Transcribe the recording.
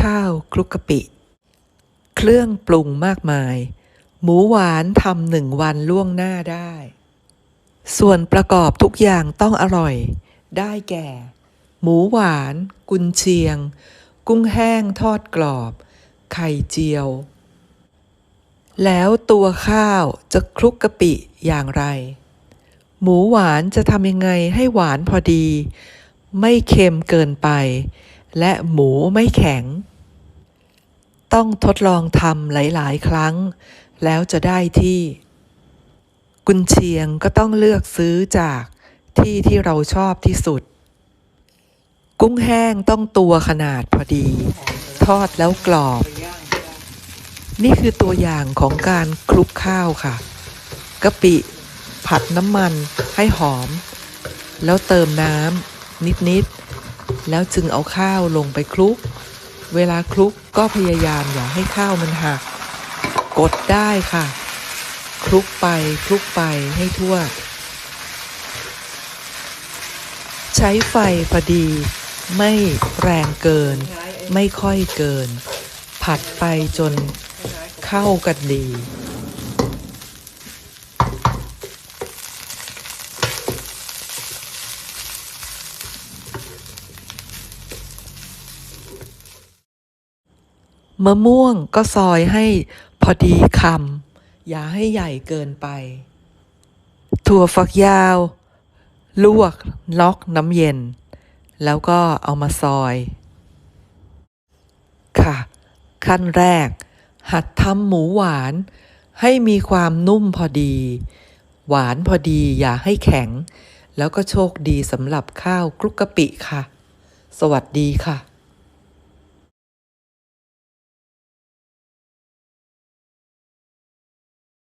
ข้าวคลุกกะปิ เครื่องปรุงมากมาย หมูหวานทำหนึ่งวันล่วงหน้าได้ ส่วนประกอบทุกอย่างต้องอร่อย ได้แก่ หมูหวาน กุนเชียง กุ้งแห้งทอดกรอบ ไข่เจียว แล้วตัวข้าวจะคลุกกะปิอย่างไร หมูหวานจะทำยังไงให้หวานพอดี ไม่เค็มเกินไป และหมูไม่แข็ง ต้องทดลองทำหลาย ๆ ครั้ง แล้วจะได้ที่ กุนเชียงก็ต้องเลือกซื้อจากที่ที่เราชอบที่สุด กุ้งแห้งต้องตัวขนาดพอดี ทอดแล้วกรอบ นี่คือตัวอย่างของการคลุกข้าวค่ะกะปิผัดน้ำมันให้หอม แล้วเติมน้ำนิด ๆ แล้วจึงเอาข้าวลงไปคลุก เวลาคลุกก็พยายามอย่าให้ข้าวมันหัก กดได้ค่ะ คลุกไปคลุกไปให้ทั่ว ใช้ไฟพอดี ไม่แรงเกิน ไม่ค่อยเกิน ผัดไปจนเข้ากันดี มะม่วงก็ซอยให้พอดีคำอย่าให้ใหญ่เกินไป ถั่วฝักยาว ลวกล็อกน้ำเย็น แล้วก็เอามาซอย ค่ะ ขั้นแรก หัดทำหมูหวาน ให้มีความนุ่มพอดี หวานพอดีอย่าให้แข็ง แล้วก็โชคดีสำหรับข้าวคลุกกะปิค่ะ สวัสดีค่ะ